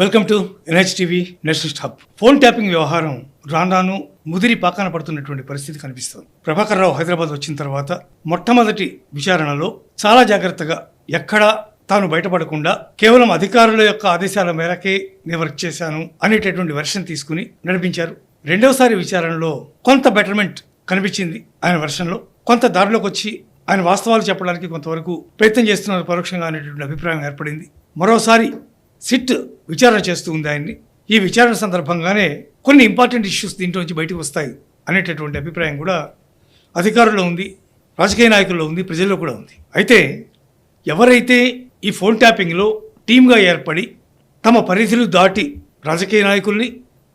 Welcome to NH TV national hub phone tapping వ్యవహారం రానాను రాను ముదిరి పాకాన పడుతున్నటువంటి పరిస్థితి కనిపిస్తుంది. ప్రభాకర్ రావు హైదరాబాద్ వచ్చిన తర్వాత మొట్టమొదటి విచారణలో చాలా జాగ్రత్తగా ఎక్కడా తాను బయటపడకుండా కేవలం అధికారుల యొక్క ఆదేశాల మేరకే నేను వర్క్ చేశాను అనేటటువంటి వెర్షన్ తీసుకుని నడిపించారు. రెండవసారి విచారణలో కొంత బెటర్మెంట్ కనిపించింది ఆయన వెర్షన్లో. కొంత దారిలోకి వచ్చి ఆయన వాస్తవాలు చెప్పడానికి కొంతవరకు ప్రయత్నం చేస్తున్నారు పరోక్షంగా అనేటువంటి అభిప్రాయం ఏర్పడింది. మరోసారి సిట్ విచారణ చేస్తూ ఉంది ఆయన్ని. ఈ విచారణ సందర్భంగానే కొన్ని ఇంపార్టెంట్ ఇష్యూస్ దీంట్లో నుంచి బయటకు వస్తాయి అనేటటువంటి అభిప్రాయం కూడా అధికారుల్లో ఉంది రాజకీయ నాయకుల్లో ఉంది ప్రజల్లో కూడా ఉంది. అయితే ఎవరైతే ఈ ఫోన్ ట్యాపింగ్లో టీమ్గా ఏర్పడి తమ పరిధులు దాటి రాజకీయ నాయకుల్ని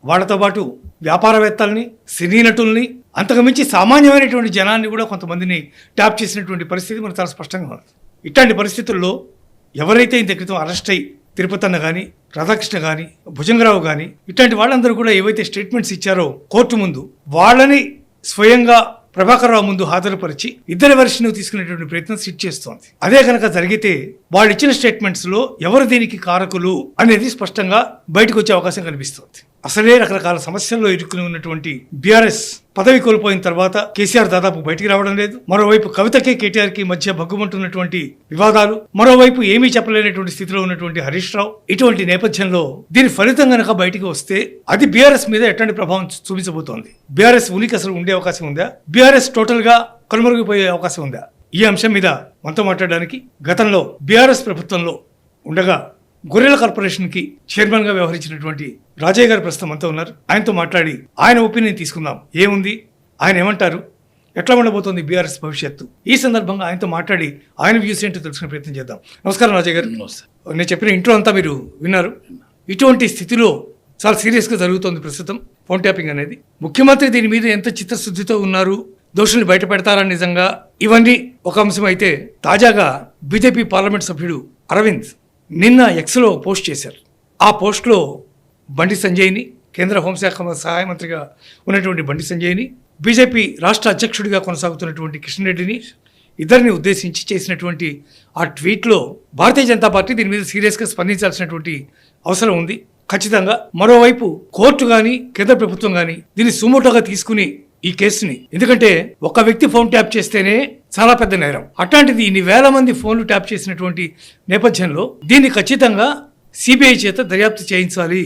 వాళ్ళతో పాటు వ్యాపారవేత్తల్ని సినీ నటుల్ని అంతకుమించి సామాన్యమైనటువంటి జనాన్ని కూడా కొంతమందిని ట్యాప్ చేసినటువంటి పరిస్థితి మనకు చాలా స్పష్టంగా ఉంది ఇట్లాంటి పరిస్థితుల్లో ఎవరైతే ఇంత క్రితం అరెస్ట్ అయ్యి తిరుపతన్న కానీ రాధాకృష్ణ కానీ భుజంగరావు కానీ ఇట్లాంటి వాళ్ళందరూ కూడా ఏవైతే స్టేట్మెంట్స్ ఇచ్చారో కోర్టు ముందు వాళ్ళని స్వయంగా ప్రభాకర్ రావు ముందు హాజరుపరిచి ఇద్దరి వర్షను తీసుకునేటువంటి ప్రయత్నం సిట్ చేస్తోంది. అదే కనుక జరిగితే వాళ్ళు ఇచ్చిన స్టేట్మెంట్స్లో ఎవరు దీనికి కారకులు అనేది స్పష్టంగా బయటకు వచ్చే అవకాశం కనిపిస్తోంది. అసలే రకరకాల సమస్యల్లో ఇరుక్కుని ఉన్నటువంటి బీఆర్ఎస్ పదవి కోల్పోయిన తర్వాత కేసీఆర్ దాదాపు బయటికి రావడం లేదు. మరోవైపు కవితకి కేటీఆర్కి మధ్య భగ్గుమంటున్నటువంటి వివాదాలు మరోవైపు ఏమీ చెప్పలేనటువంటి స్థితిలో ఉన్నటువంటి హరీష్ రావు ఇటువంటి నేపథ్యంలో దీని ఫలితం గనక బయటికి వస్తే అది బీఆర్ఎస్ మీద ఎట్లాంటి ప్రభావం చూపించబోతోంది? బీఆర్ఎస్ ఉనికి అసలు ఉండే అవకాశం ఉందా? బీఆర్ఎస్ టోటల్గా కనుమరుగిపోయే అవకాశం ఉందా? ఈ అంశం మీద మనతో మాట్లాడడానికి గతంలో బీఆర్ఎస్ ప్రభుత్వంలో ఉండగా గొర్రెల కార్పొరేషన్కి చైర్మన్గా వ్యవహరించినటువంటి రాజయ్య గారు ప్రస్తుతం అంతా ఉన్నారు. ఆయనతో మాట్లాడి ఆయన ఒపీనియన్ తీసుకుందాం. ఏముంది? ఆయన ఏమంటారు? ఎట్లా ఉండబోతోంది బీఆర్ఎస్ భవిష్యత్తు? ఈ సందర్భంగా ఆయనతో మాట్లాడి ఆయన వ్యూస్ ఏంటో తెలుసుకునే ప్రయత్నం చేద్దాం. నమస్కారం రాజయ్య గారు. నేను చెప్పిన ఇంట్రో అంతా మీరు విన్నారు. ఇటువంటి స్థితిలో చాలా సీరియస్గా జరుగుతోంది ప్రస్తుతం ఫోన్ ట్యాపింగ్ అనేది. ముఖ్యమంత్రి దీని మీద ఎంత చిత్తశుద్ధితో ఉన్నారు? దోషుల్ని బయట పెడతారా నిజంగా? ఇవన్నీ ఒక అంశం అయితే తాజాగా బీజేపీ పార్లమెంట్ సభ్యుడు అరవింద్ నిన్న ఎక్స్లో పోస్ట్ చేశారు. ఆ పోస్ట్లో బండి సంజయ్ని కేంద్ర హోంశాఖ సహాయ మంత్రిగా ఉన్నటువంటి బండి సంజయ్ని బీజేపీ రాష్ట్ర అధ్యక్షుడిగా కొనసాగుతున్నటువంటి కిషన్ రెడ్డిని ఇద్దరిని ఉద్దేశించి చేసినటువంటి ఆ ట్వీట్లో భారతీయ జనతా పార్టీ దీని మీద సీరియస్గా స్పందించాల్సినటువంటి అవసరం ఉంది. ఖచ్చితంగా మరోవైపు కోర్టు కానీ కేంద్ర ప్రభుత్వం కానీ దీన్ని సుమోటోగా తీసుకుని ఈ కేసుని ఎందుకంటే ఒక వ్యక్తి ఫోన్ ట్యాప్ చేస్తేనే చాలా పెద్ద నేరం. అట్లాంటిది ఇన్ని వేల మంది ఫోన్లు ట్యాప్ చేసినటువంటి నేపథ్యంలో దీన్ని ఖచ్చితంగా సిబిఐ చేత దర్యాప్తు చేయించాలి.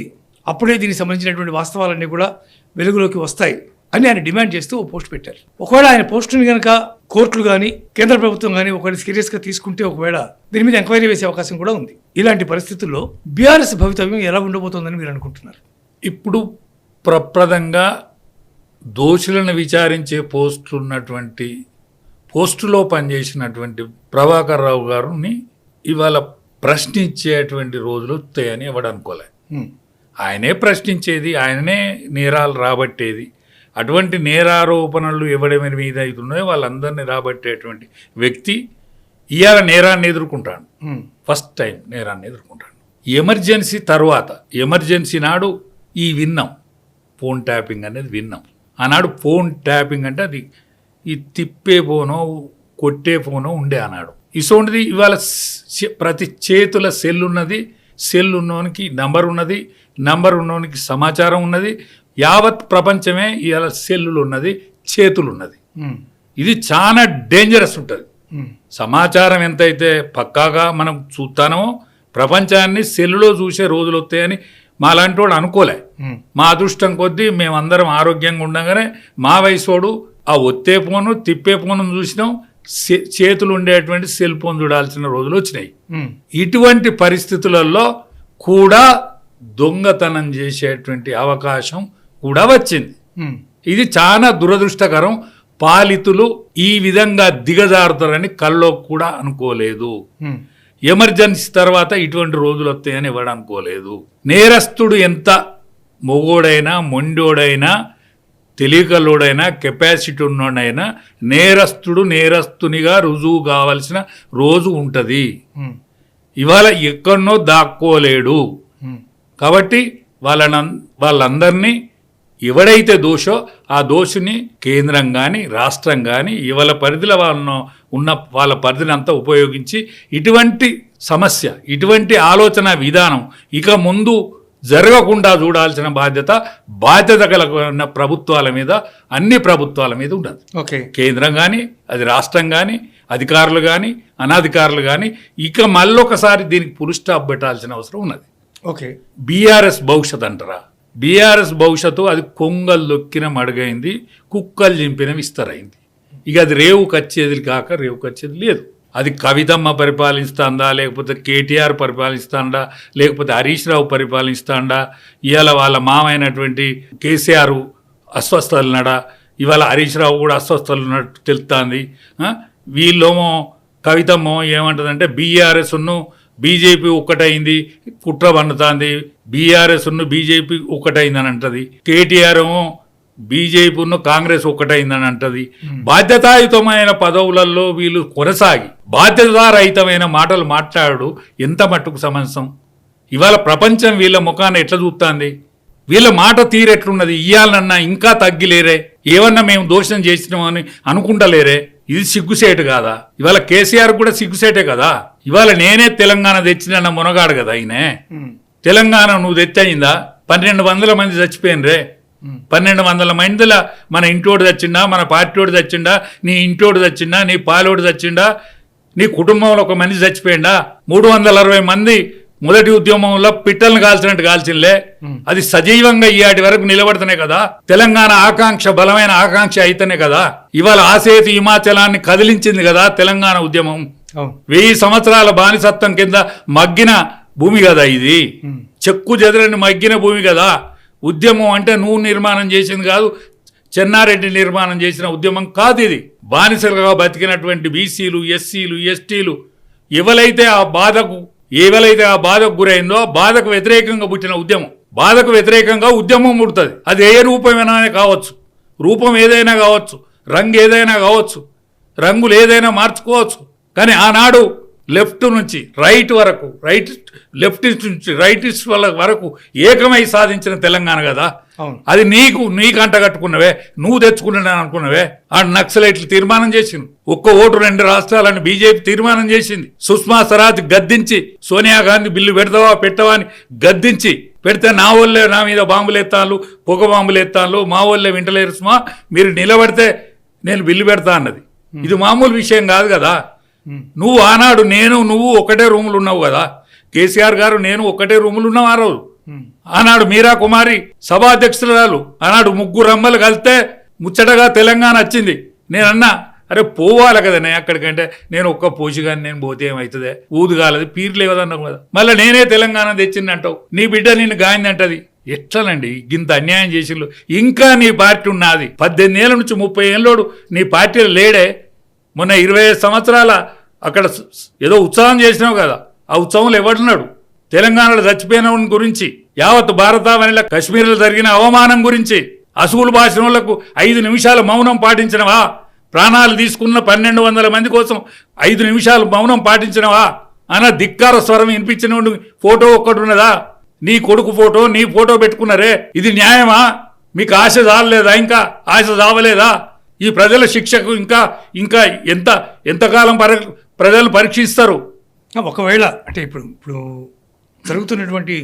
అప్పుడే దీనికి సంబంధించినటువంటి వాస్తవాలన్నీ కూడా వెలుగులోకి వస్తాయి అని ఆయన డిమాండ్ చేస్తూ ఓ పోస్ట్ పెట్టారు. ఒకవేళ ఆయన పోస్టుని కనుక కోర్టులు కానీ కేంద్ర ప్రభుత్వం కానీ ఒకవేళ సీరియస్గా తీసుకుంటే ఒకవేళ దీని మీద ఎంక్వైరీ వేసే అవకాశం కూడా ఉంది. ఇలాంటి పరిస్థితుల్లో బీఆర్ఎస్ భవితవ్యం ఎలా ఉండబోతోందని మీరు అనుకుంటున్నారు? ఇప్పుడు ప్రప్రదంగా దోషులను విచారించే పోస్టులు ఉన్నటువంటి పోస్టులో పనిచేసినటువంటి ప్రభాకర్ రావు గారిని ఇవాళ ప్రశ్నించేటువంటి రోజులు వస్తాయని ఎవడు అనుకోలే. ఆయనే ప్రశ్నించేది ఆయననే నేరాలు రాబట్టేది. అటువంటి నేరారోపణలు ఎవడి మీద అవుతున్నాయో వాళ్ళందరినీ రాబట్టేటువంటి వ్యక్తి ఇవాళ నేరాన్ని ఎదుర్కొంటాడు. ఫస్ట్ టైం నేరాన్ని ఎదుర్కొంటాడు. ఎమర్జెన్సీ తర్వాత ఎమర్జెన్సీ నాడు ఈ విన్నాం. ఫోన్ ట్యాపింగ్ అనేది విన్నాం. ఆనాడు ఫోన్ ట్యాపింగ్ అంటే అది ఈ తిప్పే ఫోనో కొట్టే ఫోనో ఉండే అన్నాడు. ఇసోంటిది ఇవాళ ప్రతి చేతుల సెల్ ఉన్నది. సెల్ ఉన్నోనికి నంబర్ ఉన్నది. నంబర్ ఉన్నోనికి సమాచారం ఉన్నది. యావత్ ప్రపంచమే ఇవాళ సెల్లులు ఉన్నది చేతులు ఉన్నది. ఇది చాలా డేంజరస్ ఉంటుంది. సమాచారం ఎంతైతే పక్కాగా మనం చూస్తానో ప్రపంచాన్ని సెల్లులో చూసే రోజులు వస్తాయని మా లాంటి వాడు అనుకోలే. మా అదృష్టం కొద్దీ మేమందరం ఆరోగ్యంగా ఉండగానే మా వయసోడు ఆ ఒత్తే ఫోను తిప్పే ఫోను చూసినాం చేతులు ఉండేటువంటి సెల్ ఫోన్ చూడాల్సిన రోజులు వచ్చినాయి. ఇటువంటి పరిస్థితులలో కూడా దొంగతనం చేసేటువంటి అవకాశం కూడా వచ్చింది. ఇది చాలా దురదృష్టకరం పాలితులు ఈ విధంగా దిగజారుతారని కల్లో కూడా అనుకోలేదు. ఎమర్జెన్సీ తర్వాత ఇటువంటి రోజులు వస్తాయని ఎవడు అనుకోలేదు నేరస్తుడు ఎంత మొగోడైనా మొండోడైనా తెలియకలోడైనా కెపాసిటీ ఉన్నోడైనా నేరస్తుడు నేరస్తునిగా రుజువు కావలసిన రోజు ఉంటుంది. ఇవాళ ఎక్కడనో దాక్కోలేడు. కాబట్టి వాళ్ళన వాళ్ళందరినీ ఎవడైతే దోషో ఆ దోషుని కేంద్రం కానీ రాష్ట్రం కానీ ఇవాళ పరిధిలో వాళ్ళను ఉన్న వాళ్ళ పరిధిని అంతా ఉపయోగించి ఇటువంటి సమస్య ఇటువంటి ఆలోచన విధానం ఇక ముందు జరగకుండా చూడాల్సిన బాధ్యత బాధ్యత గల ఉన్న ప్రభుత్వాల మీద అన్ని ప్రభుత్వాల మీద ఉన్నది ఓకే. కేంద్రం కానీ అది రాష్ట్రం కానీ అధికారులు కానీ అనధికారులు కానీ ఇక మళ్ళొకసారి దీనికి పులు స్టాప్ పెట్టాల్సిన అవసరం ఉన్నది. ఓకే. బీఆర్ఎస్ భవిష్యత్ అంటారా? బీఆర్ఎస్ భవిష్యత్తు అది కొంగలు దొక్కిన మడుగైంది కుక్కలు చింపిన విస్తరైంది. ఇక అది రేవు కచ్చేది కాక రేవు కచ్చేది లేదు. అది కవితమ్మ పరిపాలిస్తాందా లేకపోతే కేటీఆర్ పరిపాలిస్తాడా లేకపోతే హరీష్ రావు పరిపాలిస్తాండా ఇవాళ వాళ్ళ మామైనటువంటి కేసీఆర్ అస్వస్థలున్నాడా ఇవాళ హరీష్ రావు కూడా అస్వస్థలు ఉన్నట్టు తెలుస్తుంది వీళ్ళేమో కవితమ్మో ఏమంటుందంటే బీఆర్ఎస్ను బీజేపీ ఒక్కటైంది కుట్ర పండుతుంది బీఆర్ఎస్ను బీజేపీ ఒక్కటైందని అంటది కేటీఆర్ ఏమో బీజేపీను కాంగ్రెస్ ఒక్కటైందని అంటది. బాధ్యతాయుతమైన పదవులలో వీళ్ళు కొనసాగి బాధ్యతారహితమైన మాటలు మాట్లాడు ఎంత మట్టుకు సమంజసం ఇవాళ ప్రపంచం వీళ్ళ ముఖాన్ని ఎట్లా చూస్తుంది? వీళ్ళ మాట తీరెట్లున్నది? ఇయ్యాలన్నా ఇంకా తగ్గిలేరే? ఏమన్నా మేము దోషం చేసినామని అనుకుంటలేరే? ఇది సిగ్గుసేటు కాదా? ఇవాళ కేసీఆర్ కూడా సిగ్గుసేటే కదా? ఇవాళ నేనే తెలంగాణ తెచ్చిన మునగాడు కదా ఆయనే తెలంగాణ నువ్వు తెచ్చయిందా? పన్నెండు వందల మంది చచ్చిపోయినరే? పన్నెండు వందల మందిల మన ఇంటోడు చచ్చిండా మన పార్టీోడు చచ్చిండా నీ ఇంటోడు చచ్చిండా నీ పాలోడు చచ్చిండా నీ కుటుంబంలో ఒక మనిషి చచ్చిపోయిందా మూడు వందల అరవై మంది మొదటి ఉద్యమంలో పిట్టలను కాల్చినట్టు కాల్చినలే అది సజీవంగా ఈయాటి వరకు నిలబడుతున్నాయి కదా తెలంగాణ ఆకాంక్ష బలమైన ఆకాంక్ష అయితేనే కదా. ఇవాళ ఆసేతు హిమాచలాన్ని కదిలించింది కదా తెలంగాణ ఉద్యమం. వెయ్యి సంవత్సరాల బానిసత్వం కింద మగ్గిన భూమి కదా ఇది. చెక్కు చెదరని మగ్గిన భూమి కదా. ఉద్యమం అంటే నువ్వు నిర్మాణం చేసింది కాదు చెన్నారెడ్డి నిర్మాణం చేసిన ఉద్యమం కాదు ఇది. బానిసలుగా బతికినటువంటి బీసీలు ఎస్సీలు ఎస్టీలు ఎవలైతే ఆ బాధకు ఎవలైతే ఆ బాధకు గురైందో ఆ బాధకు వ్యతిరేకంగా పుట్టిన ఉద్యమం. బాధకు వ్యతిరేకంగా ఉద్యమం పుడుతుంది. అది ఏ రూపమైనా కావచ్చు. రూపం ఏదైనా కావచ్చు. రంగు ఏదైనా కావచ్చు. రంగులు ఏదైనా మార్చుకోవచ్చు. కానీ ఆనాడు లెఫ్ట్ నుంచి రైట్ వరకు రైట్ లెఫ్టిస్ట్ నుంచి రైటిస్ట్ వాళ్ళ వరకు ఏకమై సాధించిన తెలంగాణ కదా. అది నీకు నీకు అంట కట్టుకున్నవే నువ్వు తెచ్చుకున్నాను అనుకున్నవే ఆ నక్సలైట్లు తీర్మానం చేసింది ఒక్క ఓటు రెండు రాష్ట్రాలని బీజేపీ తీర్మానం చేసింది. సుష్మా స్వరాజ్ గద్దించి సోనియా గాంధీ బిల్లు పెడతావా పెట్టవా అని గద్దించి పెడితే నా వాళ్ళే నా మీద బాంబులు ఎత్తాను పొగ బాంబులు ఎత్తాను మా వాళ్ళే వింటలేరు సుమా మీరు నిలబడితే నేను బిల్లు పెడతా అన్నది. ఇది మామూలు విషయం కాదు కదా. నువ్వు ఆనాడు నేను నువ్వు ఒకటే రూములు ఉన్నావు కదా. కేసీఆర్ గారు నేను ఒకటే రూములు ఉన్నావు ఆ రోజు. ఆనాడు మీరా కుమారి సభాధ్యక్షురాలు ఆనాడు ముగ్గురు అమ్మలు కలిస్తే ముచ్చటగా తెలంగాణ వచ్చింది. నేను అన్నా అరే పోవాలి కదా నేను అక్కడికంటే. నేను ఒక్క పోషిగాని నేను పోతే ఏమవుతుంది ఊదుగాలది పీర్లు ఏవదన్నావు కదా. మళ్ళీ నేనే తెలంగాణ తెచ్చింది అంటావు నీ బిడ్డ నిన్ను గాయింది అంటది ఎట్లనండి? ఇంత అన్యాయం చేసిళ్ళు ఇంకా నీ పార్టీ ఉన్నది. పద్దెనిమిది ఏళ్ళ నుంచి ముప్పై ఏళ్ళోడు నీ పార్టీలో లేడే. మొన్న ఇరవై సంవత్సరాల అక్కడ ఏదో ఉత్సవం చేసినావు కదా. ఆ ఉత్సవంలో ఎవడున్నాడు? తెలంగాణలో చచ్చిపోయిన గురించి యావత్ భారతావనిలో కశ్మీర్లో జరిగిన అవమానం గురించి అసుగులు భాషణ వాళ్ళకు ఐదు నిమిషాలు మౌనం పాటించినవా? ప్రాణాలు తీసుకున్న పన్నెండు వందల మంది కోసం ఐదు నిమిషాలు మౌనం పాటించినవా? అన్న ధిక్కార స్వరం వినిపించిన ఫోటో ఒక్కటి ఉన్నదా నీ కొడుకు ఫోటో నీ ఫోటో పెట్టుకున్నారే ఇది న్యాయమా? మీకు ఆశ చాలలేదా ఇంకా? ఆశ చావలేదా ఈ ప్రజల శిక్షకు ఇంకా ఇంకా ఎంత ఎంతకాలం పర ప్రజలు పరీక్షిస్తారు. ఒకవేళ అంటే ఇప్పుడు ఇప్పుడు జరుగుతున్నటువంటి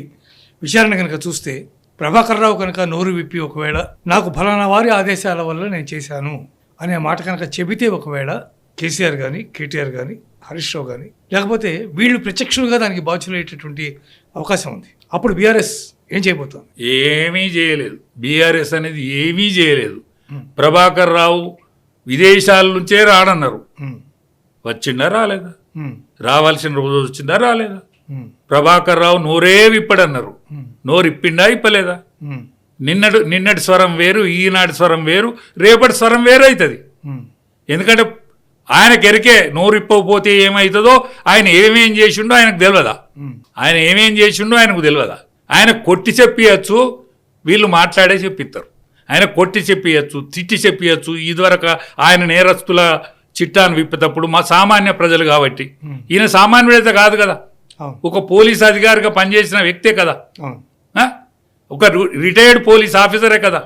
విచారణ కనుక చూస్తే ప్రభాకర్ రావు కనుక నోరు విప్పి ఒకవేళ నాకు ఫలానా వారి ఆదేశాల వల్ల నేను చేశాను అనే మాట కనుక చెబితే ఒకవేళ కేసీఆర్ కానీ కేటీఆర్ కానీ హరీష్ రావు కానీ లేకపోతే వీళ్ళు ప్రత్యక్షంగా దానికి బాధ్యులయ్యేటటువంటి అవకాశం ఉంది. అప్పుడు బీఆర్ఎస్ ఏం చేయబోతోంది? ఏమీ చేయలేదు. బీఆర్ఎస్ అనేది ఏమీ చేయలేదు. ప్రభాకర్ రావు విదేశాల నుంచే రాడన్నారు వచ్చిందా రాలేదా? రావాల్సిన రోజు వచ్చిందా రాలేదా? ప్రభాకర్ రావు నోరే విప్పడన్నారు. నోరు ఇప్పిండా ఇప్పలేదా? ఉమ్, నిన్నటి స్వరం వేరు ఈనాటి స్వరం వేరు రేపటి స్వరం వేరు అవుతుంది ఎందుకంటే ఆయనకి ఎరికే నోరు ఇప్పకపోతే ఏమవుతుందో ఆయన ఏమేం చేసిండో ఆయనకు తెలియదా ఆయన ఏమేం చేసిండో ఆయనకు తెలియదా ఆయన కొట్టి చెప్పియచ్చు వీళ్ళు మాట్లాడే చెప్పిస్తారు ఆయన కొట్టి చెప్పియచ్చు తిట్టి చెప్పియచ్చు ఇదివరకు ఆయన నేరస్తుల చిట్టాను విప్పేటప్పుడు మా సామాన్య ప్రజలు కాబట్టి. ఈయన సామాన్యుడైతే కాదు కదా. ఒక పోలీస్ అధికారిగా పనిచేసిన వ్యక్తే కదా? ఒక రిటైర్డ్ పోలీస్ ఆఫీసరే కదా.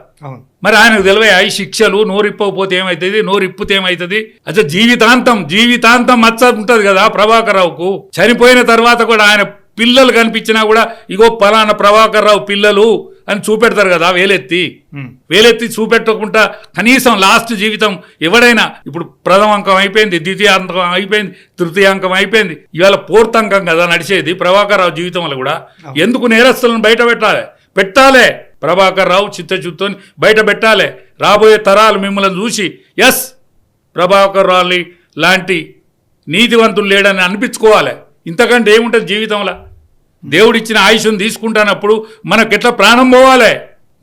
మరి ఆయనకు తెలివే ఈ శిక్షలు నోరిప్పకపోతే ఏమవుతుంది నోరిప్పితే ఏమవుతుంది అసలు జీవితాంతం జీవితాంతం మచ్చ ఉంటుంది కదా ప్రభాకర్ రావుకు చనిపోయిన తర్వాత కూడా ఆయన పిల్లలు కనిపించినా కూడా ఇగో పలానా ప్రభాకర్ రావు పిల్లలు అని చూపెడతారు కదా వేలెత్తి. వేలెత్తి చూపెట్టకుండా కనీసం లాస్ట్ జీవితం ఎవడైనా ఇప్పుడు ప్రథమ అంకం అయిపోయింది ద్వితీయాంకం అయిపోయింది తృతీయాంకం అయిపోయింది ఇవాళ ఫోర్త్ అంకం కదా నడిచేది ప్రభాకర్ రావు జీవితంలో కూడా. ఎందుకు నేరస్తులను బయట పెట్టాలి? పెట్టాలే. ప్రభాకర్ రావు చిత్తశుద్ధితో బయట పెట్టాలి. రాబోయే తరాలు మిమ్మల్ని చూసి ఎస్ ప్రభాకర్ రావు లాంటి నీతివంతులు లేడని అనిపించుకోవాలి. ఇంతకంటే ఏముంటుంది జీవితంలో దేవుడిచ్చిన ఆయుష్ను తీసుకుంటానప్పుడు మనకు ఎట్లా ప్రాణం పోవాలి?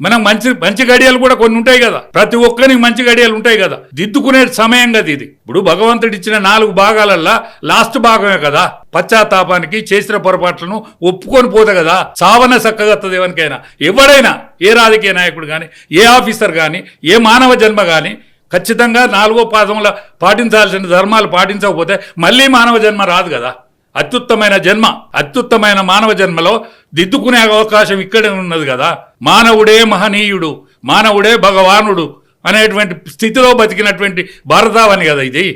మనం మంచి మంచి గడియలు కూడా కొన్ని ఉంటాయి కదా. ప్రతి ఒక్కరికి మంచి గడియలు ఉంటాయి కదా. దిద్దుకునే సమయం కదా ఇది. ఇప్పుడు భగవంతుడు ఇచ్చిన నాలుగు భాగాలల్లా లాస్ట్ భాగమే కదా. పశ్చాత్తాపానికి చేసిన పొరపాట్లను ఒప్పుకొని పోతే కదా సావన చక్కగత్తది ఎవరికైనా. ఎవడైనా ఏ రాజకీయ నాయకుడు కానీ ఏ ఆఫీసర్ కానీ ఏ మానవ జన్మ కానీ ఖచ్చితంగా నాలుగో పాదంలో పాటించాల్సిన ధర్మాలు పాటించకపోతే మళ్ళీ మానవ జన్మ రాదు కదా. అత్యుత్తమైన జన్మ అత్యుత్తమైన మానవ జన్మలో దిద్దుకునే అవకాశం ఇక్కడే ఉన్నది కదా. మానవుడే మహనీయుడు మానవుడే భగవానుడు అనేటువంటి స్థితిలో బతికినటువంటి భారతావని కదా ఇది.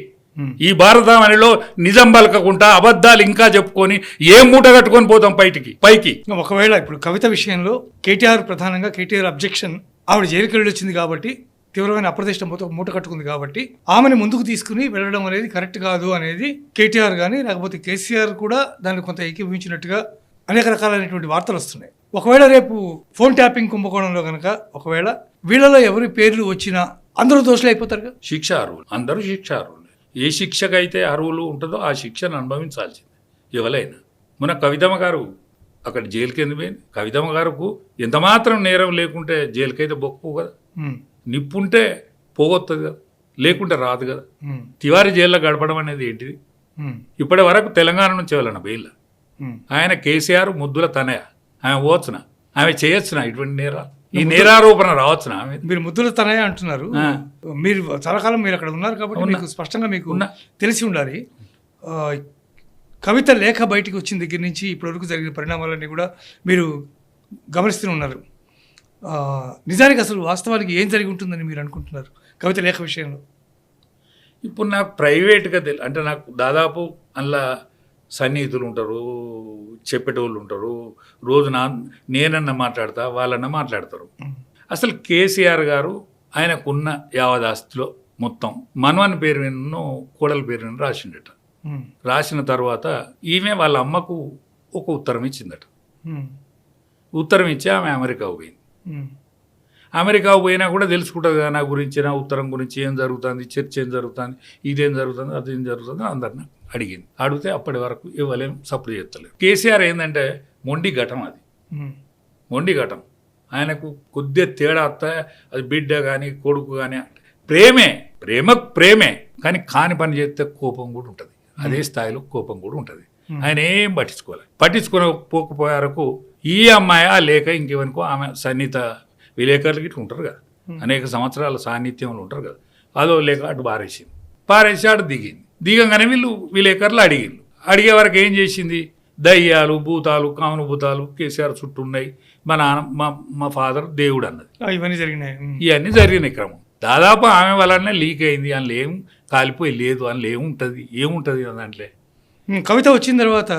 ఈ భారతావనిలో నిజం పలకకుండా అబద్ధాలు ఇంకా చెప్పుకొని ఏ మూట కట్టుకొని పోతాం బయటికి పైకి. ఒకవేళ ఇప్పుడు కవిత విషయంలో కేటీఆర్ ప్రధానంగా కేటీఆర్ అబ్జెక్షన్ ఆవిడ జైలుకి వెళ్ళి వచ్చింది కాబట్టి తీవ్రమైన అప్రతిష్టంతో మూట కట్టుకుంది కాబట్టి ఆమెను ముందుకు తీసుకుని వెళ్ళడం అనేది కరెక్ట్ కాదు అనేది కేటీఆర్ కానీ లేకపోతే కేసీఆర్ కూడా దాన్ని కొంత ఏకీభవించినట్టుగా అనేక రకాలైనటువంటి వార్తలు వస్తున్నాయి. ఒకవేళ రేపు ఫోన్ ట్యాపింగ్ కుంభకోణంలో కనుక ఒకవేళ వీళ్ళలో ఎవరి పేర్లు వచ్చినా అందరూ దోషులు అయిపోతారుగా శిక్ష అర్హులు అందరూ శిక్ష అర్హులు. ఏ శిక్షకైతే అర్హులు ఉంటుందో ఆ శిక్షను అనుభవించాల్సింది. ఎవరైనా. మన కవితమ్మ గారు అక్కడ జైలుకి ఎందుకు పోయింది? కవితమ్మ గారుకు ఎంత మాత్రం నేరం లేకుంటే జైలుకైతే బొక్కు కదా? నిప్పుంటే పోగొస్తుంది కదా లేకుంటే రాదు కదా. తివారి జైల్లో గడపడం అనేది ఏంటిది? ఇప్పటి వరకు తెలంగాణ నుంచి వెళ్ళిన బెయిల్. ఆయన కేసీఆర్ ముద్దుల తనయ ఆమె ఓవచ్చున ఆమె చేయొచ్చున ఇటువంటి నేరాలు? ఈ నేరారోపణ రావచ్చున మీరు ముద్దుల తనయ అంటున్నారు. మీరు చాలా కాలం మీరు అక్కడ ఉన్నారు కాబట్టి. మీకు స్పష్టంగా మీకు ఉన్నా. తెలిసి ఉండాలి. కవిత లేఖ బయటికి వచ్చిన దగ్గర నుంచి ఇప్పటివరకు జరిగిన పరిణామాలన్నీ కూడా మీరు గమనిస్తూనే ఉన్నారు. నిజానికి అసలు వాస్తవానికి ఏం జరిగి ఉంటుందని మీరు అనుకుంటున్నారు కవిత లేఖ విషయంలో? ఇప్పుడు నాకు ప్రైవేట్గా తెలి అంటే నాకు దాదాపు అందులో సన్నిహితులు ఉంటారు చెప్పేటోళ్ళు ఉంటారు రోజు నా నేనన్నా మాట్లాడతా వాళ్ళన్నా మాట్లాడతారు. అసలు కేసీఆర్ గారు ఆయనకున్న యావదాస్తిలో మొత్తం మనవని పేరు విన్ను కోడల పేరు విన్ను రాసిండట. రాసిన తర్వాత ఈమె వాళ్ళ అమ్మకు ఒక ఉత్తరం ఇచ్చిందట. ఉత్తరం ఇచ్చి ఆమె అమెరికాకు పోయింది. ఉమ్, అమెరికాకు పోయినా కూడా తెలుసుకుంటుంది కదా నా గురించి నా ఉత్తరం గురించి ఏం జరుగుతుంది చర్చ ఏం జరుగుతుంది ఇదేం జరుగుతుంది అదేం జరుగుతుంది అందరిని అడిగింది. అడిగితే అప్పటి వరకు ఇవ్వలేం సపోర్ట్ చేస్తలేరు కేసీఆర్ ఏంటంటే మొండి ఘటం అది. మొండి ఘటం. ఆయనకు కొద్దిగా తేడా వస్తే అది బిడ్డ కానీ కొడుకు కానీ ప్రేమే ప్రేమ ప్రేమే కానీ కాని పని చేస్తే కోపం కూడా ఉంటుంది. అదే స్థాయిలో కోపం కూడా ఉంటుంది. ఆయన ఏం పట్టించుకోవాలి పట్టించుకునే పోకపోయారకు ఈ అమ్మాయి ఆ లేక ఇంకెవరికో ఆమె సన్నిహిత విలేకరులు ఇట్లా ఉంటారు కదా. అనేక సంవత్సరాల సాన్నిధ్యంలో ఉంటారు కదా. అదో లేక అటు పారేసింది. పారేసి అటు దిగింది. దిగంగానే వీళ్ళు విలేకరులు అడిగిండ్రు. అడిగే వరకు ఏం చేసింది? దయ్యాలు భూతాలు కామను భూతాలు కేసీఆర్ చుట్టూ ఉన్నాయి. మా నాన్న మా మా ఫాదర్ దేవుడు అన్నది. ఇవన్నీ జరిగినాయి. ఇవన్నీ జరిగినాయి క్రమం. దాదాపు ఆమె వల్లనే లీక్ అయింది. అందులో ఏం కాలిపోయి లేదు అందులో ఏముంటుంది ఏముంటుంది దాంట్లో కవిత వచ్చిన తర్వాత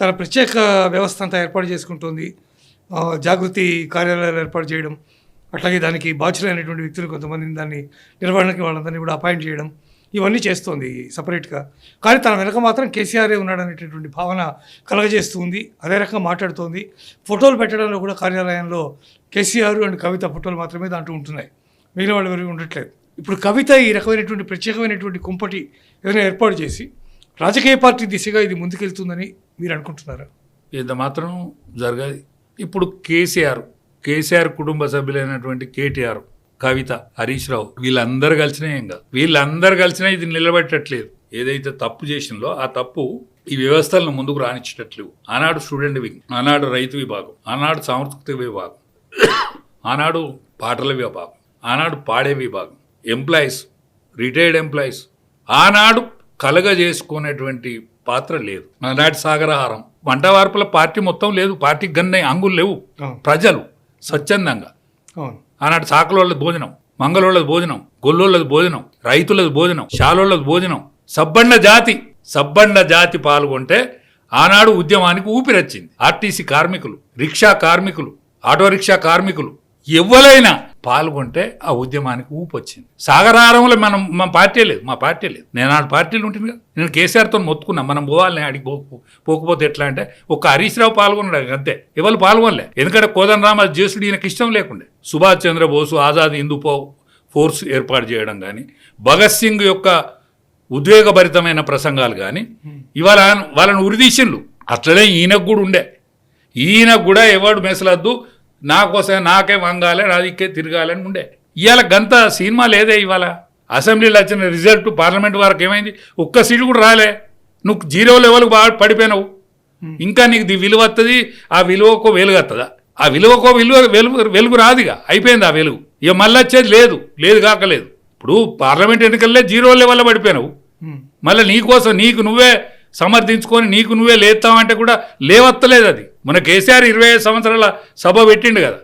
తన ప్రత్యేక వ్యవస్థ అంతా ఏర్పాటు చేసుకుంటుంది. జాగృతి కార్యాలయాలు ఏర్పాటు చేయడం అట్లాగే దానికి బాధ్యులైనటువంటి వ్యక్తులు కొంతమందిని దాన్ని నిర్వహణకి వాళ్ళందరినీ కూడా అపాయింట్ చేయడం ఇవన్నీ చేస్తోంది సపరేట్గా. కానీ తన వెనక మాత్రం కేసీఆరే ఉన్నాడనేటటువంటి భావన కలగజేస్తూ ఉంది. అదే రకంగా మాట్లాడుతోంది. ఫోటోలు పెట్టడంలో కూడా కార్యాలయంలో కేసీఆర్ అండ్ కవిత ఫోటోలు మాత్రమే దాంట్లో ఉంటున్నాయి. మిగిలిన వాళ్ళు ఎవరు ఉండట్లేదు. ఇప్పుడు కవిత ఈ రకమైనటువంటి ప్రత్యేకమైనటువంటి కుంపటి ఏదైనా ఏర్పాటు చేసి రాజకీయ పార్టీ దిశగా ఇది ముందుకెళ్తుందని మీరు అనుకుంటున్నారా? ఇంత మాత్రం జరగదు ఇప్పుడు కేసీఆర్ కేసీఆర్ కుటుంబ సభ్యులైనటువంటి కేటీఆర్ కవిత హరీష్ రావు వీళ్ళందరూ కలిసినా ఏం కాదు. వీళ్ళందరూ కలిసినా ఇది నిలబెట్టట్లేదు. ఏదైతే తప్పు చేసిందో ఆ తప్పు ఈ వ్యవస్థలను ముందుకు రానిచ్చేటట్లేవు. ఆనాడు స్టూడెంట్ వింగ్ ఆనాడు రైతు విభాగం ఆనాడు సాంస్కృతిక విభాగం ఆనాడు పాటల విభాగం ఆనాడు పాడే విభాగం ఎంప్లాయీస్ రిటైర్డ్ ఎంప్లాయీస్ ఆనాడు కలగజేసుకునేటువంటి పాత్ర లేదు. ఆనాటి సాగరహారం. వంట వార్పుల పార్టీ మొత్తం లేదు. పార్టీ గన్నై అంగులు లేవు. ప్రజలు స్వచ్ఛందంగా. ఆనాడు సాకలోళ్ళది భోజనం మంగళోళ్ళది భోజనం గొల్లోళ్ళది భోజనం రైతులది భోజనం శాలోళ్ళది భోజనం సబ్బండ జాతి సబ్బండ జాతి పాల్గొంటే ఆనాడు ఉద్యమానికి ఊపిరొచ్చింది. ఆర్టీసీ కార్మికులు రిక్షా కార్మికులు ఆటో రిక్షా కార్మికులు ఎవరైనా పాల్గొంటే ఆ ఉద్యమానికి ఊపు వచ్చింది సాగరారంలో మనం మా పార్టీ లేదు మా పార్టీ లేదు. నేను ఆ పార్టీలు ఉంటుంది కదా. నేను కేసీఆర్తో మొత్తుకున్నా మనం పోవాలి అడిగి పో- పోకపోతే ఎట్లా అంటే ఒక హరీష్ రావు పాల్గొన్నాడు అంతే. ఎవరు పాల్గొనలే. ఎందుకంటే కోదండరామ చేసుడు ఈయనకి ఇష్టం లేకుండే. సుభాష్ చంద్రబోసు ఆజాద్ హిందూ పో ఫోర్స్ ఏర్పాటు చేయడం కానీ భగత్ సింగ్ యొక్క ఉద్వేగభరితమైన ప్రసంగాలు కానీ ఇవాళ వాళ్ళని ఉరిదీసిండ్లు అట్లనే ఈయనకు కూడా ఉండే. ఈయనకు కూడా ఎవడు మెసలద్దు నా కోసం నాకే వంగాలి నాదికే తిరగాలని ఉండే. ఇవాళ గంత సినిమా లేదే ఇవాళ. అసెంబ్లీలో వచ్చిన రిజల్ట్ పార్లమెంట్ వరకు ఏమైంది? ఒక్క సీటు కూడా రాలే. నువ్వు జీరో లెవెల్కి బాగా పడిపోయినావు. ఇంకా నీకు ది విలువ వస్తుంది ఆ విలువకో వెలుగు వస్తుందా ఆ విలువకో విలువ వెలుగు వెలుగు రాదుగా. అయిపోయింది ఆ వెలుగు. ఇక మళ్ళీ వచ్చేది లేదు. లేదు కాకలేదు. ఇప్పుడు పార్లమెంట్ ఎన్నికల్లో జీరో లెవెల్లో పడిపోయినావు. మళ్ళీ నీకోసం నీకు నువ్వే సమర్థించుకొని నీకు నువ్వే లేస్తావంటే కూడా లేవత్తలేదు అది. మన కేసీఆర్ ఇరవై ఐదు సంవత్సరాల సభ పెట్టిండు కదా.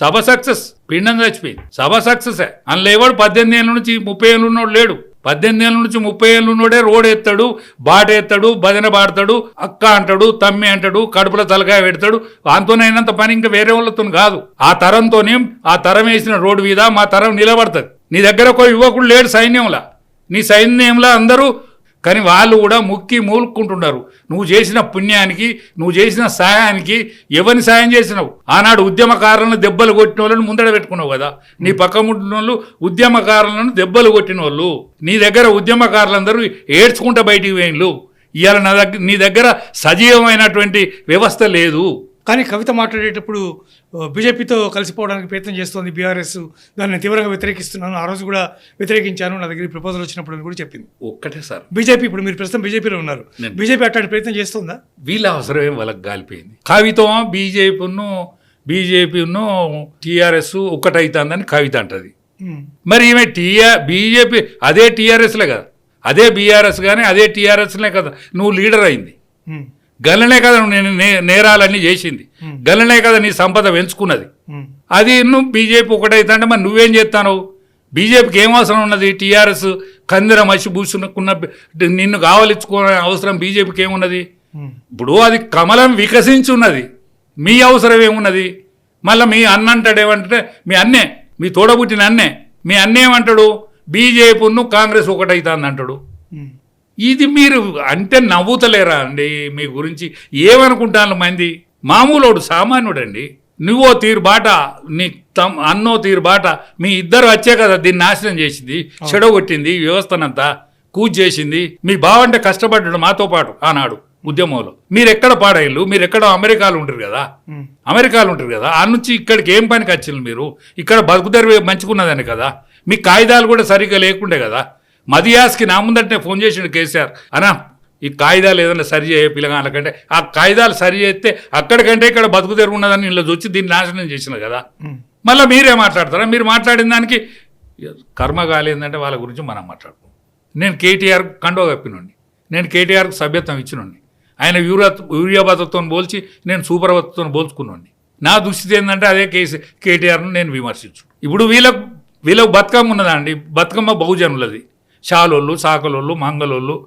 సభ సక్సెస్ పిండం చచ్చిపోయింది. సభ సక్సెస్. అందులో ఎవడు పద్దెనిమిది ఏళ్ళ నుంచి ముప్పై ఏళ్ళు ఉన్నోడు లేడు. పద్దెనిమిది ఏళ్ళ నుంచి ముప్పై ఏళ్ళు ఉన్నోడే రోడ్ ఎత్తాడు బాట ఎత్తాడు భజన పాడతాడు అక్క అంటాడు తమ్మి అంటాడు కడుపులో తలకాయ పెడతాడు. వాంతోనైనంత పని ఇంకా వేరే వాళ్ళతో కాదు. ఆ తరంతోనే ఆ తరం వేసిన రోడ్డు మీద మా తరం నిలబడుతుంది. నీ దగ్గర ఒక యువకుడు లేడు సైన్యంలా. నీ సైన్యంలో అందరూ కానీ వాళ్ళు కూడా ముక్కి మూలుక్కుంటున్నారు నువ్వు చేసిన పుణ్యానికి నువ్వు చేసిన సాయానికి ఎవరిని సాయం చేసినావు? ఆనాడు ఉద్యమకారులను దెబ్బలు కొట్టిన వాళ్ళని ముందడ పెట్టుకున్నావు కదా. నీ పక్క ముట్టిన వాళ్ళు ఉద్యమకారులను దెబ్బలు కొట్టిన వాళ్ళు నీ దగ్గర ఉద్యమకారులందరూ ఏడ్చుకుంటా బయటికి వేయలు ఇవాళ నా దగ్గర నీ దగ్గర సజీవమైనటువంటి వ్యవస్థ లేదు. కానీ కవిత మాట్లాడేటప్పుడు బీజేపీతో కలిసిపోవడానికి ప్రయత్నం చేస్తోంది బీఆర్ఎస్. దాన్ని తీవ్రంగా వ్యతిరేకిస్తున్నాను. ఆ రోజు కూడా వ్యతిరేకించాను. నా దగ్గర ప్రపోజల్ వచ్చినప్పుడు అని కూడా చెప్పింది. ఒక్కటే సార్. బీజేపీ ఇప్పుడు మీరు ప్రస్తుతం బీజేపీలో ఉన్నారు. నేను- బీజేపీ అట్లాంటి ప్రయత్నం చేస్తుందా? వీళ్ళ అవసరమే వాళ్ళకి గాలిపోయింది. కవిత బీజేపీను బీజేపీను టీఆర్ఎస్ ఒక్కటైతుందని కవిత అంటది. మరి ఈమె టీఆర్ బీజేపీ అదే టీఆర్ఎస్లే కదా. అదే బీఆర్ఎస్ కానీ అదే టీఆర్ఎస్లే కదా. నువ్వు లీడర్ అయింది. గల్లనే కదా నేను నే- నేరాలన్నీ చేసింది. గల్లనే కదా నీ సంపద పెంచుకున్నది. అది నువ్వు బీజేపీ ఒకటైతే అంటే మరి నువ్వేం చేస్తాను బీజేపీకి ఏం అవసరం ఉన్నది? టీఆర్ఎస్ కందిర మసి పూసుకున్న నిన్ను కావలించుకునే అవసరం బీజేపీకి ఏమున్నది? ఇప్పుడు అది కమలం వికసించి ఉన్నది మీ అవసరం ఏమున్నది? మళ్ళీ మీ అన్న అంటాడు ఏమంటే మీ అన్నే మీ తోడబుట్టిన అన్నే మీ అన్న ఏమంటాడు? బీజేపీను కాంగ్రెస్ ఒకటైతుంది అంటాడు ఇది మీరు అంటే నవ్వుతలేరా అండి మీ గురించి? ఏమనుకుంటాను మంది? మామూలోడు సామాన్యుడండి. నువ్వో తీరు బాట నీ తమ్ అన్నో తీరు బాట మీ ఇద్దరు వచ్చే కదా దీన్ని నాశనం చేసింది చెడగొట్టింది వ్యవస్థనంతా కూజ్ చేసింది. మీ బావంటే కష్టపడ్డాడు మాతో పాటు ఆనాడు ఉద్యమంలో. మీరు ఎక్కడ పాడైళ్ళు మీరు ఎక్కడ అమెరికాలో ఉంటారు కదా? అమెరికాలో ఉంటారు కదా? ఆ నుంచి ఇక్కడికి ఏం పనికి వచ్చిండ్రు మీరు? ఇక్కడ బతుకుదరి మంచుకున్నదని కదా? మీ కాగితాలు కూడా సరిగ్గా లేకుండే కదా? మదియాస్కి నా ముందంటే ఫోన్ చేసిండు కేసీఆర్. అనా ఈ కాగితాలు ఏదైనా సరి చేయ పిల్లగాళ్ళకంటే ఆ కాగితాలు సరి చేస్తే అక్కడికంటే ఇక్కడ బతుకుదెరువు ఉన్నదని ఇలా వచ్చి దీన్ని నాశనం చేసిన కదా. మళ్ళీ మీరే మాట్లాడతారా? మీరు మాట్లాడిన దానికి కర్మ కాలేదంటే వాళ్ళ గురించి మనం మాట్లాడుకోం నేను కేటీఆర్ కండో కప్పినండి నేను కేటీఆర్కి సభ్యత్వం ఇచ్చినండి ఆయన యూరియా యూరియాబాదతో పోల్చి నేను సూపర్వతతో పోల్చుకున్నాండి నా దుస్థితి ఏంటంటే అదే కేసీ కేటీఆర్ను నేను విమర్శించు ఇప్పుడు వీళ్ళకు వీళ్ళకు బతుకమ్మ ఉన్నదండి బతుకమ్మ బహుజనులది. షాలోళ్ళు సాకలోళ్ళు మంగళోళ్ళు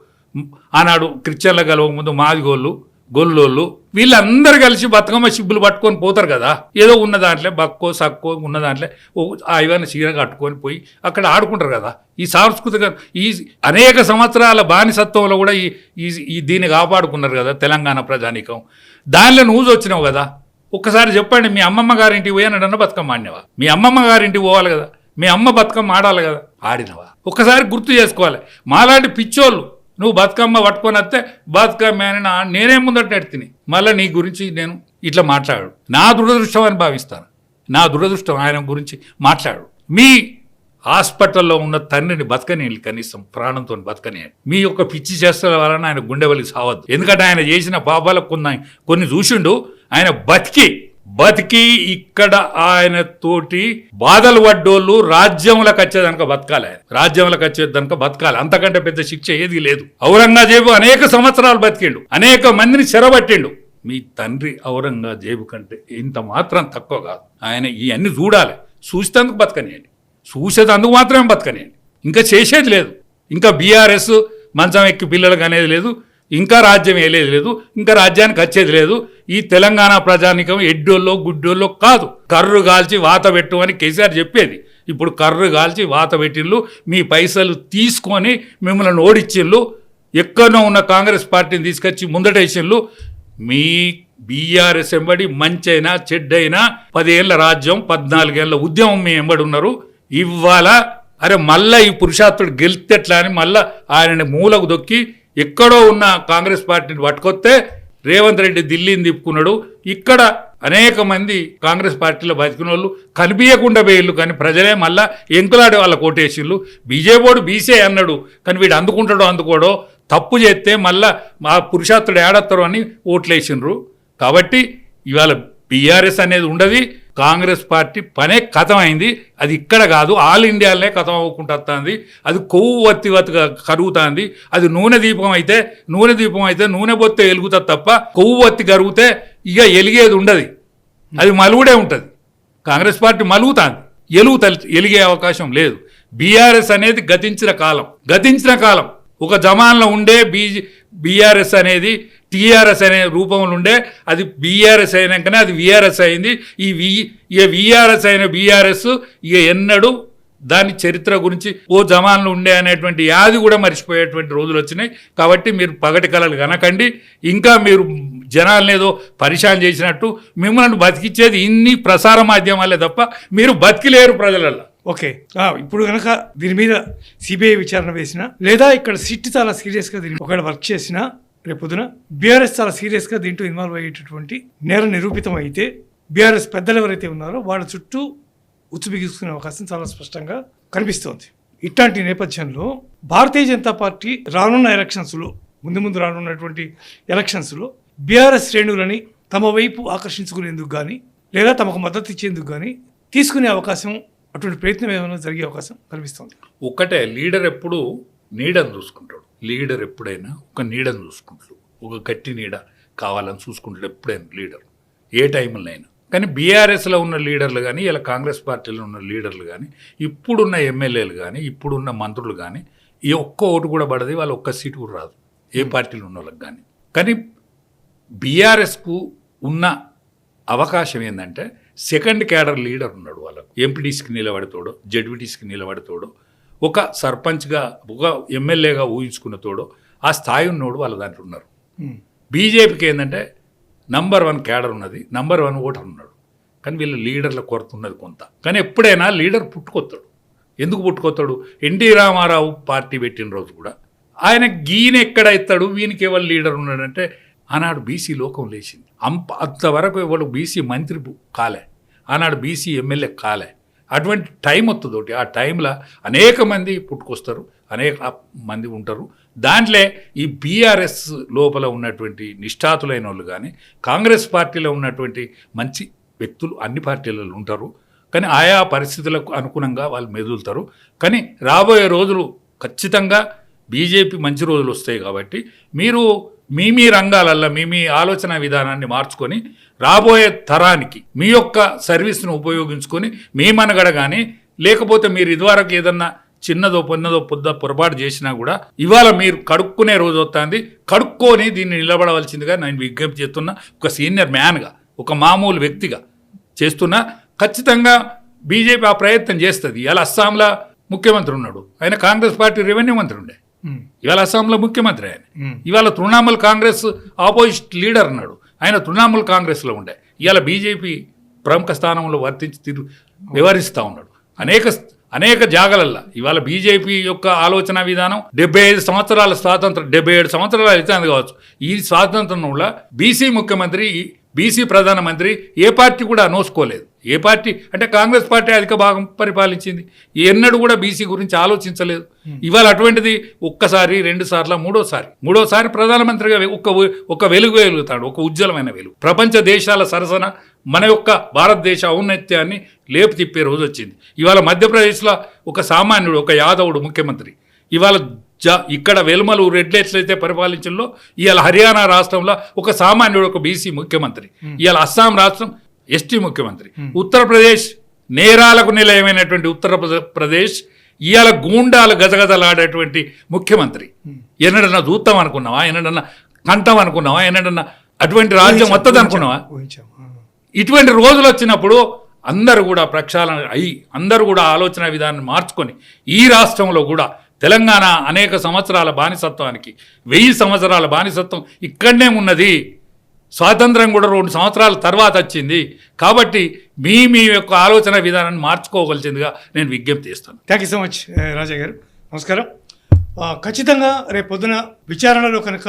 ఆనాడు క్రిస్టియన్ల కలవక ముందు మాదిగోళ్ళు గొల్లోళ్ళు వీళ్ళందరూ కలిసి బతుకమ్మ సిబ్బులు పట్టుకొని పోతారు కదా. ఏదో ఉన్న దాంట్లో బక్కో సక్కో ఉన్న దాంట్లో ఓ చీర కట్టుకొని పోయి అక్కడ ఆడుకుంటారు కదా. ఈ సాంస్కృతిక ఈ అనేక సంవత్సరాల బానిసత్వంలో కూడా ఈ ఈ ఈ దీన్ని కాపాడుకున్నారు కదా తెలంగాణ ప్రజానీకం. దానిలో నువ్వు వచ్చినావు కదా. ఒక్కసారి చెప్పండి మీ అమ్మమ్మ గారింటికి పోయానడన్న బతుకమ్మ ఆడినవా? మీ అమ్మమ్మ గారింటికి పోవాలి కదా. మీ అమ్మ బతుకమ్మ ఆడాలి కదా. ఆడినవా? ఒక్కసారి గుర్తు చేసుకోవాలి. మాలాంటి పిచ్చోళ్ళు నువ్వు బతుకమ్మ పట్టుకొని వస్తే బతుకమ్మ అని నేనే ముందట ఎడుతుని మళ్ళీ నీ గురించి నేను ఇట్లా మాట్లాడు. నా దురదృష్టం అని భావిస్తాను. నా దురదృష్టం ఆయన గురించి మాట్లాడు. మీ హాస్పిటల్లో ఉన్న తండ్రిని బతకనియండి కనీసం ప్రాణంతో బతకనియండి. మీ యొక్క పిచ్చి చేస్తల వలన ఆయన గుండెవలికి సావద్దు. ఎందుకంటే ఆయన చేసిన పాపాలకు కొన్ని కొన్ని చూసిండు ఆయన బతికి బతికి ఇక్కడ ఆయన తోటి బాధలు పడ్డోళ్ళు రాజ్యములకు వచ్చేదనక బతకాలి ఆయన. రాజ్యములకు వచ్చేదనక బతకాలి. అంతకంటే పెద్ద శిక్ష ఏది లేదు. ఔరంగజేబు అనేక సంవత్సరాలు బతికిండు. అనేక మందిని చెరబట్టిండు. మీ తండ్రి ఔరంగజేబు కంటే ఇంత మాత్రం తక్కువ కాదు. ఆయన ఇవన్నీ చూడాలి. చూసేందుకు బతకనియండి. చూసేదందుకు మాత్రమే బతకనియండి. ఇంకా చేసేది లేదు. ఇంకా బీఆర్ఎస్ మంచం ఎక్కి పిల్లలకు అనేది లేదు. ఇంకా రాజ్యం వేయలేదు లేదు ఇంకా రాజ్యానికి వచ్చేది లేదు. ఈ తెలంగాణ ప్రజానికం ఎడ్డోళ్ళో గుడ్డోళ్ళో కాదు. కర్రు కాల్చి వాత పెట్టు అని కేసీఆర్ చెప్పేది. ఇప్పుడు కర్రు కాల్చి వాత పెట్టిళ్ళు మీ పైసలు తీసుకొని మిమ్మల్ని ఓడిచ్చిళ్ళు ఎక్కడో ఉన్న కాంగ్రెస్ పార్టీని తీసుకొచ్చి ముందటేసిళ్ళు మీ బీఆర్ఎస్ ఎంబడి మంచైనా చెడ్డైనా పదేళ్ళ రాజ్యం పద్నాలుగేళ్ళ ఉద్యమం మీ ఎంబడి ఉన్నారు. ఇవాళ అరే మళ్ళా ఈ పురుషార్థుడు గెలితెట్లా అని మళ్ళా ఆయనని మూలకు దొక్కి ఎక్కడో ఉన్న కాంగ్రెస్ పార్టీని పట్టుకొస్తే రేవంత్ రెడ్డి ఢిల్లీని తిప్పుకున్నాడు. ఇక్కడ అనేక మంది కాంగ్రెస్ పార్టీలో బతికిన వాళ్ళు కనిపించకుండా పోయిళ్ళు కానీ ప్రజలే మళ్ళా ఎంకులాడే వాళ్ళ కోటేసిళ్ళు బీజేపోడు బీసే అన్నాడు కానీ వీడు అందుకుంటాడో అందుకోడో తప్పు చేస్తే మళ్ళా మా పురుషార్థుడు ఏడత్తరు అని ఓట్లేసినారు కాబట్టి ఇవాళ బీఆర్ఎస్ అనేది ఉండదు కాంగ్రెస్ పార్టీ పనే కథమైంది. అది ఇక్కడ కాదు ఆల్ ఇండియాలోనే కథం అవ్వకుండా వస్తుంది అది కొవ్వు వత్తి వత్తిగా కరుగుతుంది. అది నూనె దీపం అయితే నూనె దీపం అయితే నూనె బొత్తే వెలుగుతుంది తప్ప కొవ్వు వత్తి కరిగితే ఇక ఎలిగేది ఉండదు. అది మలుగుడే ఉంటుంది. కాంగ్రెస్ పార్టీ మలుగుతుంది. ఎలుగు ఎలిగే అవకాశం లేదు. బీఆర్ఎస్ అనేది గతించిన కాలం. గతించిన కాలం. ఒక జమాన్లో ఉండే బీజీ బీఆర్ఎస్ అనేది టీఆర్ఎస్ అనే రూపంలో ఉండే అది బీఆర్ఎస్ అయినాకనే అది విఆర్ఎస్ అయింది. ఈ వి ఇక విఆర్ఎస్ అయిన బీఆర్ఎస్ ఇక ఎన్నడూ దాని చరిత్ర గురించి ఓ జమాన్లు ఉండే అనేటువంటి యాది కూడా మర్చిపోయేటువంటి రోజులు వచ్చినాయి. కాబట్టి మీరు పగటి కళలు కనకండి. ఇంకా మీరు జనాలను ఏదో పరిశాన్ చేసినట్టు మిమ్మల్ని బతికిచ్చేది ఇన్ని ప్రసార మాధ్యమాలే తప్ప మీరు బతికిలేరు ప్రజలల్లో. ఓకే. ఇప్పుడు కనుక దీని మీద సిబిఐ విచారణ వేసినా లేదా ఇక్కడ సిట్ చాలా సీరియస్గా దీన్ని ఒకవేళ వర్క్ చేసినా రేపొద్దున బీఆర్ఎస్ చాలా సీరియస్గా దీంట్లో ఇన్వాల్వ్ అయ్యేటటువంటి నేరం నిరూపితం అయితే బీఆర్ఎస్ పెద్దలు ఎవరైతే ఉన్నారో వాళ్ళ చుట్టూ ఉచ్చుబిగించుకునే అవకాశం చాలా స్పష్టంగా కనిపిస్తోంది. ఇట్లాంటి నేపథ్యంలో భారతీయ జనతా పార్టీ రానున్న ఎలక్షన్స్లో ముందు ముందు రానున్నటువంటి ఎలక్షన్స్లో బీఆర్ఎస్ శ్రేణులని తమ వైపు ఆకర్షించుకునేందుకు కానీ లేదా తమకు మద్దతు ఇచ్చేందుకు కానీ తీసుకునే అవకాశం అటువంటి ప్రయత్నం ఏమైనా జరిగే అవకాశం కనిపిస్తుంది. ఒక్కటే లీడర్ ఎప్పుడు నీడని చూసుకుంటాడు. లీడర్ ఎప్పుడైనా ఒక నీడను చూసుకుంటాడు. ఒక గట్టి నీడ కావాలని చూసుకుంటాడు ఎప్పుడైనా లీడర్. ఏ టైంలోనైనా కానీ బీఆర్ఎస్లో ఉన్న లీడర్లు కానీ ఇలా కాంగ్రెస్ పార్టీలో ఉన్న లీడర్లు కానీ ఇప్పుడున్న ఎమ్మెల్యేలు కానీ ఇప్పుడున్న మంత్రులు కానీ ఈ ఒక్క ఓటు కూడా పడది వాళ్ళ ఒక్క సీటు కూడా రాదు. ఏ పార్టీలో ఉన్న వాళ్ళకి కానీ కానీ బీఆర్ఎస్కు ఉన్న అవకాశం ఏంటంటే సెకండ్ క్యాడర్ లీడర్ ఉన్నాడు వాళ్ళకు. ఎంపీటీస్కి నిలబడతాడో జడ్పీటీస్కి నిలబడతాడో ఒక సర్పంచ్గా ఒక ఎమ్మెల్యేగా ఊహించుకున్న తోడో ఆ స్థాయి ఉన్నోడు వాళ్ళ దాంట్లో ఉన్నారు. బీజేపీకి ఏంటంటే నంబర్ వన్ క్యాడర్ ఉన్నది నంబర్ వన్ ఓటర్ ఉన్నాడు. కానీ వీళ్ళ లీడర్ల కొరత ఉన్నది కొంత. కానీ ఎప్పుడైనా లీడర్ పుట్టుకొస్తాడు ఎందుకు పుట్టుకొస్తాడు ఎన్టీ రామారావు పార్టీ పెట్టిన రోజు కూడా ఆయన గీన ఎక్కడ ఎత్తాడు? వీనికి ఎవరు లీడర్ ఉన్నాడంటే ఆనాడు బీసీ లోకం లేచింది. అంప అంతవరకు ఎవరు బీసీ మంత్రి కాలే. ఆనాడు బీసీ ఎమ్మెల్యే కాలే. అటువంటి టైం వస్తుంది ఒకటి. ఆ టైంలో అనేక మంది పుట్టుకొస్తారు అనేక మంది ఉంటారు. దాంట్లో ఈ బీఆర్ఎస్ లోపల ఉన్నటువంటి నిష్ఠాతులైన వాళ్ళు కానీ కాంగ్రెస్ పార్టీలో ఉన్నటువంటి మంచి వ్యక్తులు అన్ని పార్టీలలో ఉంటారు. కానీ ఆయా పరిస్థితులకు అనుగుణంగా వాళ్ళు మెదులుతారు. కానీ రాబోయే రోజులు ఖచ్చితంగా బీజేపీ మంచి రోజులు వస్తాయి కాబట్టి మీరు మీ మీ రంగాలల్లో మీ మీ ఆలోచన విధానాన్ని మార్చుకొని రాబోయే తరానికి మీ యొక్క సర్వీస్ను ఉపయోగించుకొని మీ మనగడ కానీ లేకపోతే మీరు ఇదివరకు ఏదన్నా చిన్నదో పొన్నదో పొద్ద పొరపాటు చేసినా కూడా ఇవాళ మీరు కడుక్కునే రోజు వస్తుంది కడుక్కొని దీన్ని నిలబడవలసిందిగా నేను విజ్ఞప్తి చేస్తున్నా. ఒక సీనియర్ మ్యాన్గా ఒక మామూలు వ్యక్తిగా చేస్తున్నా. ఖచ్చితంగా బీజేపీ ఆ ప్రయత్నం చేస్తుంది. ఇవాళ అస్సాంలో ముఖ్యమంత్రి ఉన్నాడు. ఆయన కాంగ్రెస్ పార్టీ రెవెన్యూ మంత్రి ఉండే. ఇవాళ అస్సాంలో ముఖ్యమంత్రి ఆయన. ఉమ్. ఇవాళ తృణమూల్ కాంగ్రెస్ ఆపోజిట్ లీడర్ అన్నాడు. ఆయన తృణమూల్ కాంగ్రెస్లో ఉండే. ఇవాళ బీజేపీ ప్రముఖ స్థానంలో వర్తించి తిరు వ్యవహరిస్తూ ఉన్నాడు. అనేక అనేక జాగలల్లో ఇవాళ బీజేపీ యొక్క ఆలోచన విధానం డెబ్బై ఐదు సంవత్సరాల స్వాతంత్రం డెబ్బై ఏడు సంవత్సరాలు అయితే కావచ్చు. ఈ స్వాతంత్రంలో బీసీ ముఖ్యమంత్రి బీసీ ప్రధానమంత్రి ఏ పార్టీ కూడా నోసుకోలేదు ఏ పార్టీ? అంటే కాంగ్రెస్ పార్టీ అధిక భాగం పరిపాలించింది. ఎన్నడూ కూడా బీసీ గురించి ఆలోచించలేదు. ఇవాళ అటువంటిది ఒక్కసారి రెండు సార్లు మూడోసారి. మూడోసారి ప్రధానమంత్రిగా ఒక ఒక వెలుగు వెలుగుతాడు ఒక ఉజ్వలమైన వెలుగు. ప్రపంచ దేశాల సరసన మన యొక్క భారతదేశ ఔన్నత్యాన్ని లేపు తిప్పే రోజు వచ్చింది. ఇవాళ మధ్యప్రదేశ్లో ఒక సామాన్యుడు ఒక యాదవుడు ముఖ్యమంత్రి. ఇవాళ జ ఇక్కడ వెలుమలు ఎట్లయితే పరిపాలించడంలో ఇవాళ హర్యానా రాష్ట్రంలో ఒక సామాన్యుడు ఒక బీసీ ముఖ్యమంత్రి. ఇవాళ అస్సాం రాష్ట్రం ఎస్టీ ముఖ్యమంత్రి. ఉత్తరప్రదేశ్ నేరాలకు నిలయమైనటువంటి ఉత్తరప్రదేశ్ ఇవాళ గూండాలు గజగజలాడేటువంటి ముఖ్యమంత్రి. ఎన్నడన్నా చూస్తాం అనుకున్నావా? ఎన్నడన్నా కంటాం అనుకున్నావా? ఎన్నడన్నా అటువంటి రాజ్యం వస్తుంది అనుకున్నావా. ఇటువంటి రోజులు వచ్చినప్పుడు అందరూ కూడా ప్రక్షాళన అయ్యి అందరూ కూడా ఆలోచన విధానాన్ని మార్చుకొని ఈ రాష్ట్రంలో కూడా తెలంగాణ అనేక సంవత్సరాల బానిసత్వానికి వెయ్యి సంవత్సరాల బానిసత్వం ఇక్కడనే ఉన్నది. స్వాతంత్రం కూడా రెండు సంవత్సరాల తర్వాత వచ్చింది. కాబట్టి మీ మీ యొక్క ఆలోచన విధానాన్ని మార్చుకోగలిసిందిగా నేను విజ్ఞప్తి చేస్తాను. Thank you so much Raja garu. నమస్కారం. ఖచ్చితంగా రేపు పొద్దున విచారణలో కనుక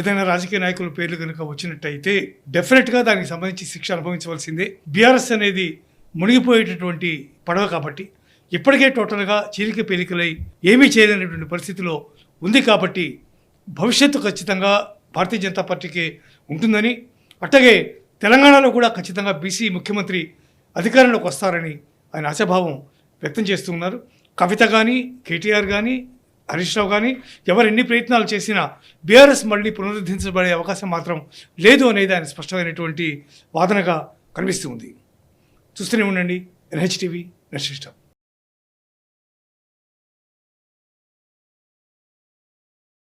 ఏదైనా రాజకీయ నాయకుల పేర్లు కనుక వచ్చినట్టయితే డెఫినెట్గా దానికి సంబంధించి శిక్ష అనుభవించవలసిందే. బీఆర్ఎస్ అనేది మునిగిపోయేటటువంటి పడవ కాబట్టి ఇప్పటికే టోటల్గా చీలిక పేలికలై ఏమీ చేయలేనటువంటి పరిస్థితిలో ఉంది కాబట్టి భవిష్యత్తు ఖచ్చితంగా భారతీయ జనతా పార్టీకి ఉంటుందని అట్లాగే తెలంగాణలో కూడా ఖచ్చితంగా బీసీ ముఖ్యమంత్రి అధికారంలోకి వస్తారని ఆయన ఆశాభావం వ్యక్తం చేస్తూ ఉన్నారు. కవిత కానీ కేటీఆర్ కానీ హరీష్ రావు కానీ ఎవరు ఎన్ని ప్రయత్నాలు చేసినా బీఆర్ఎస్ మళ్ళీ పునరుద్ధరించబడే అవకాశం మాత్రం లేదు అనేది ఆయన స్పష్టమైనటువంటి వాదనగా కనిపిస్తూ ఉంది. చూస్తూనే ఉండండి ఎన్హెచ్టీవీ టీవీ